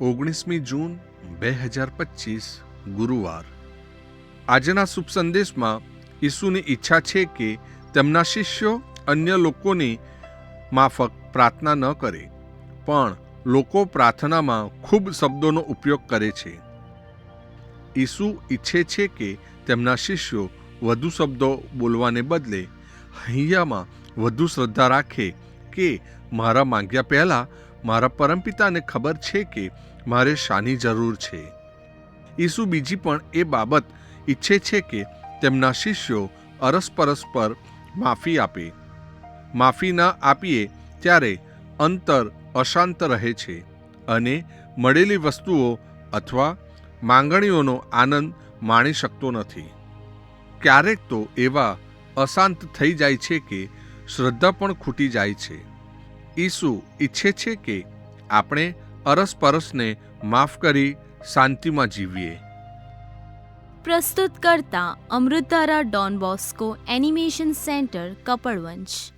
ઓગણીસમી જૂન બે હજાર પચીસ, ગુરુવાર. આજના શુભ સંદેશમાં ઈસુની ઈચ્છા છે કે તેમના શિષ્યો અન્ય લોકોની માફક પ્રાર્થના ન કરે, પણ લોકો પ્રાર્થનામાં ખૂબ શબ્દોનો ઉપયોગ કરે છે. ઈસુ ઈચ્છે છે કે તેમના શિષ્યો વધુ શબ્દો બોલવાને બદલે હૈયામાં વધુ શ્રદ્ધા રાખે કે મારા માંગ્યા પહેલાં મારા પરમપિતાને ખબર છે કે મારે શાની જરૂર છે. ઈસુ બીજી પણ એ બાબત ઈચ્છે છે કે તેમના શિષ્યો અરસપરસ પર માફી આપે. માફી ન આપીએ ત્યારે અંતર અશાંત રહે છે અને મળેલી વસ્તુઓ અથવા માંગણીઓનો આનંદ માણી શકતો નથી. ક્યારેક તો એવા અશાંત થઈ જાય છે કે શ્રદ્ધા પણ ખૂટી જાય છે. ઈસુ ઈચ્છે છે કે આપણે અરસપરસને માફ કરી શાંતિમાં જીવીએ. પ્રસ્તુત કરતા અમૃતારા Don Bosco animation centre Kapadvanj